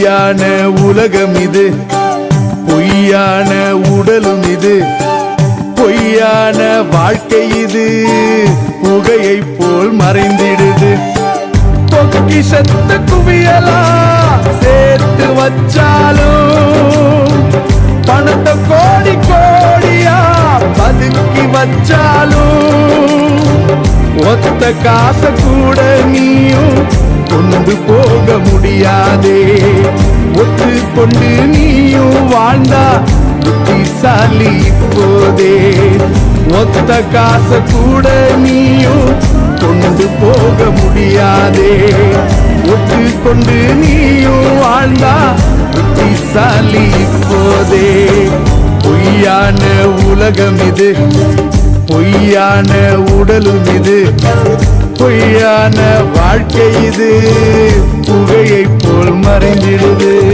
பொய்யான உலகம் இது பொய்யான உடலும் இது. பொய்யான வாழ்க்கை இது. புகையை போல் மறைந்திடுது. தொக்கி சத்த குவியலா சேர்த்து வச்சாலும் பணத்தை கோடி கோடியா பதுக்கி வச்சாலும் ஒத்த காச கூட நீ போக முடியாதே. ஒத்து கொண்டு நீயும் வாழ்ந்தா புத்திசாலி போதே. ஒத்த காச கூட நீயும் கொண்டு போக முடியாதே. ஒத்து கொண்டு நீயும் வாழ்ந்தா புத்திசாலி போதே. பொய்யான உலகம் இது பொய்யான உடலும் இது. பொய்யான வாழ்க்கை இது. புகையை போல் மறைந்திடுது.